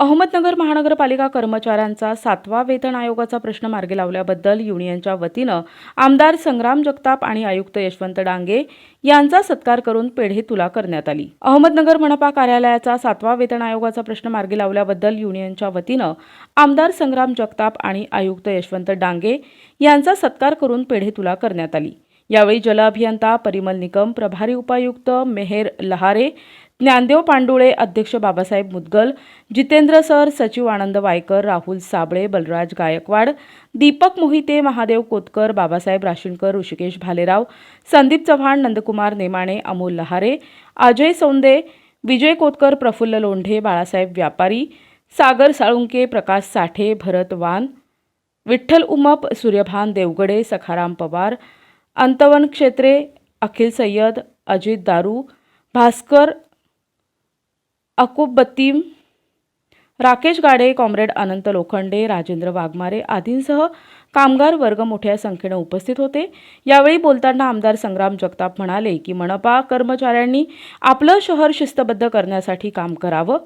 अहमदनगर महानगरपालिका कर्मचाऱ्यांचा सातवा वेतन आयोगाचा प्रश्न मार्गी लावल्याबद्दल युनियनच्या वतीनं आमदार संग्राम जगताप आणि आयुक्त यशवंत डांगे यांचा सत्कार करून पेढे तुला करण्यात आली. अहमदनगर मनपा कार्यालयाचा सातवा वेतन आयोगाचा प्रश्न मार्गी लावल्याबद्दल युनियनच्या वतीनं आमदार संग्राम जगताप आणि आयुक्त यशवंत डांगे यांचा सत्कार करून पेढे तुला करण्यात आली. यावेळी जल अभियंता परिमल निकम प्रभारी उपायुक्त मेहेर लहारे ज्ञानदेव पांडुळे अध्यक्ष बाबासाहेब मुदगल जितेंद्र सर सचिव आनंद वायकर राहुल साबळे बलराज गायकवाड दीपक मोहिते महादेव कोतकर बाबासाहेब राशीनकर ऋषिकेश भालेराव संदीप चव्हाण नंदकुमार नेमाणे अमोल लहारे अजय सौंदे विजय कोतकर प्रफुल्ल लोंढे बाळासाहेब व्यापारी सागर साळुंके प्रकाश साठे भरत वान विठ्ठल उमप सूर्यभान देवगडे सखाराम पवार अंतवन क्षेत्रे अखिल सय्यद अजित दारू भास्कर अकूप बत्तीम राकेश गाडे कॉम्रेड अनंत लोखंडे राजेंद्र वाघमारे आदींसह कामगार वर्ग मोठ्या संख्येनं उपस्थित होते. यावेळी बोलताना आमदार संग्राम जगताप म्हणाले की मनपा कर्मचाऱ्यांनी आपलं शहर शिस्तबद्ध करण्यासाठी काम करावं.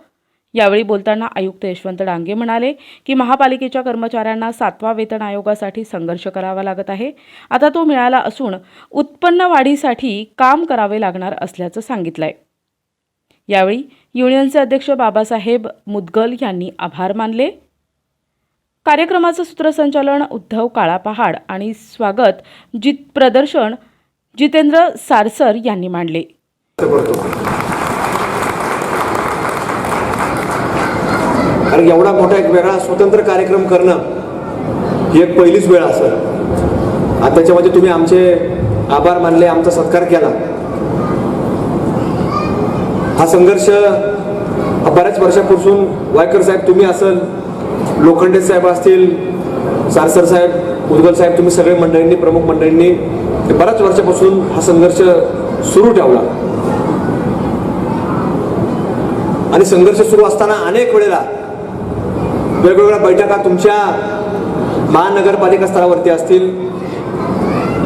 यावेळी बोलताना आयुक्त यशवंत डांगे म्हणाले की महापालिकेच्या कर्मचाऱ्यांना सातवा वेतन आयोगासाठी संघर्ष करावा लागत आहे. आता तो मिळाला असून उत्पन्न वाढीसाठी काम करावे लागणार असल्याचं सांगितलंय. यावेळी युनियनचे अध्यक्ष बाबासाहेब मुदगल यांनी आभार मानले. कार्यक्रमाचं सूत्रसंचालन उद्धव काळापहाड आणि स्वागत जित प्रदर्शन जितेंद्र सारसर यांनी मांडले. कारण एवढा मोठा एक वेगळा स्वतंत्र कार्यक्रम करणं ही एक पहिलीच वेळ असेल. आणि त्याच्यामध्ये तुम्ही आमचे आभार मानले आमचा सत्कार केला. हा संघर्ष हा बऱ्याच वर्षापासून वायकर साहेब तुम्ही असल लोखंडे साहेब असतील सारसर साहेब उद्गल साहेब तुम्ही सगळे मंडळींनी प्रमुख मंडळींनी बऱ्याच वर्षापासून हा संघर्ष सुरू ठेवला. आणि संघर्ष सुरू असताना अनेक वेळेला वेगवेगळ्या बैठका तुमच्या महानगरपालिका स्तरावरती असतील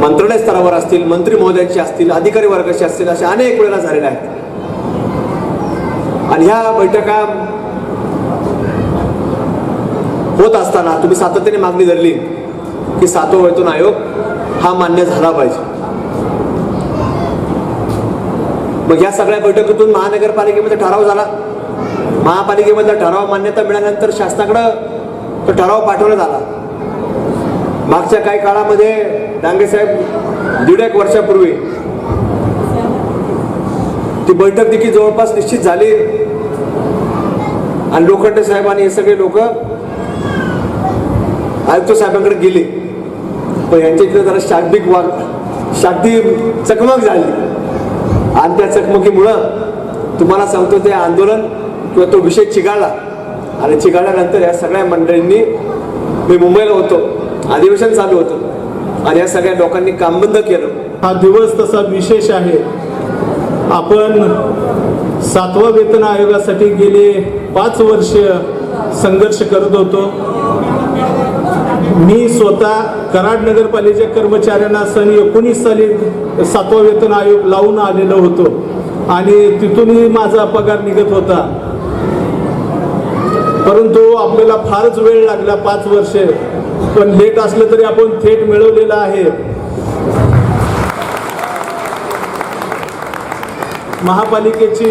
मंत्रालय स्तरावर असतील मंत्री महोदयांची असतील अधिकारी वर्गाचे असतील अशा अनेक वेळेला झालेल्या आहेत. आणि ह्या बैठका होत असताना तुम्ही सातत्याने मागणी धरली की सातवा वेतन आयोग हा मान्य झाला पाहिजे. मग या सगळ्या बैठकीतून महानगरपालिकेमध्ये ठराव झाला. महापालिकेमधला ठराव मान्यता मिळाल्यानंतर शासनाकडं तो ठराव पाठवण्यात आला. मागच्या काही काळामध्ये डांगे साहेब दीड एक वर्षापूर्वी ती बैठक देखील जवळपास निश्चित झाली. आणि लोखंडे साहेब आणि हे सगळे लोक आयुक्त साहेबांकडे गेले. पण यांच्या इकडे जरा शाब्दिक वाग शाब्दिक चकमक झाली. आणि त्या चकमकीमुळं तुम्हाला सांगतो ते आंदोलन किंवा तो विषय चिघाळला. आणि चिघाळल्यानंतर या सगळ्या मंडळींनी मी मुंबईला होतो. अधिवेशन चालू होतं. आणि या सगळ्या लोकांनी काम बंद केलं. हा दिवस तसा विशेष आहे. आपण सातवा वेतन आयोगासाठी गेले पाच वर्ष संघर्ष करत होतो. मी स्वतः कराड नगरपालिकेच्या कर्मचाऱ्यांना सन एकोणीस साली सातवा वेतन आयोग लावून आलेलो होतो आणि तिथूनही माझा पगार निघत होता. परंतु आपल्याला फारच वेळ लागला पाच वर्षे. पण लेट असलं तरी आपण थेट मिळवलेलं आहे. महापालिकेची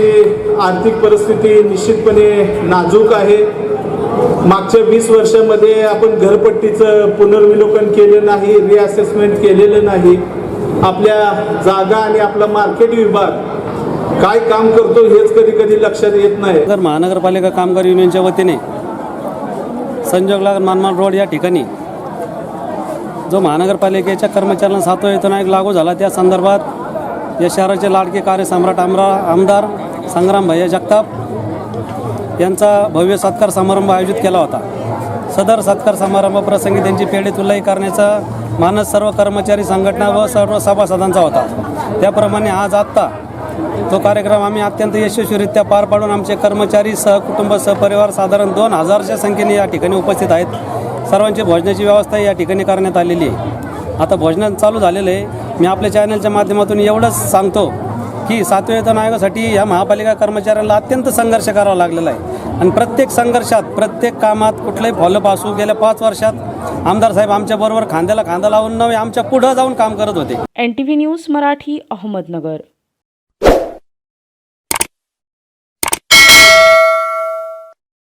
आर्थिक परिस्थिती निश्चितपणे नाजूक आहे. मागच्या वीस वर्षामध्ये आपण घरपट्टीचं पुनर्विलोकन केलं नाही रिअसेसमेंट केलेलं नाही. आपल्या जागा आणि आपला मार्केट विभाग काय काम करतो हेच कधी कधी लक्षात येत नाही. तर महानगरपालिका कामगार युनियनच्या वतीने संजोगला मानमान रोड या ठिकाणी जो महानगरपालिकेच्या कर्मचाऱ्यांना सातवा वेतन आयोग लागू झाला त्या संदर्भात या शहराचे लाडके कार्यसम्राट आमरा आमदार संग्राम भैया जगताप यांचा भव्य सत्कार समारंभ आयोजित केला होता. सदर सत्कार समारंभप्रसंगी त्यांची पेढे तुलाई करण्याचा मानस सर्व कर्मचारी संघटना व सर्व सभासदांचा होता. त्याप्रमाणे आज आत्ता तो कार्यक्रम आम्ही अत्यंत यशस्वीरित्या पार पाडून आमचे कर्मचारी सहकुटुंब सहपरिवार साधारण दोन हजारच्या संख्येने या ठिकाणी उपस्थित आहेत. सर्वांची भोजनाची व्यवस्था या ठिकाणी करण्यात आलेली आहे. आता भोजन चालू झालेलं आहे. मी आपल्या चॅनलच्या माध्यमातून एवढंच सांगतो की सातव्या वेतन आयोगासाठी या महापालिका कर्मचाऱ्यांना अत्यंत संघर्ष करावा लागलेला आहे. आणि प्रत्येक संघर्षात प्रत्येक कामात कुठलाही फॉलोअप असू गेल्या पाच वर्षात आमदार साहेब आमच्याबरोबर खांद्याला खांदा लावून नव्हे आमच्या पुढं जाऊन काम करत होते. N T V news Marathi Ahmednagar.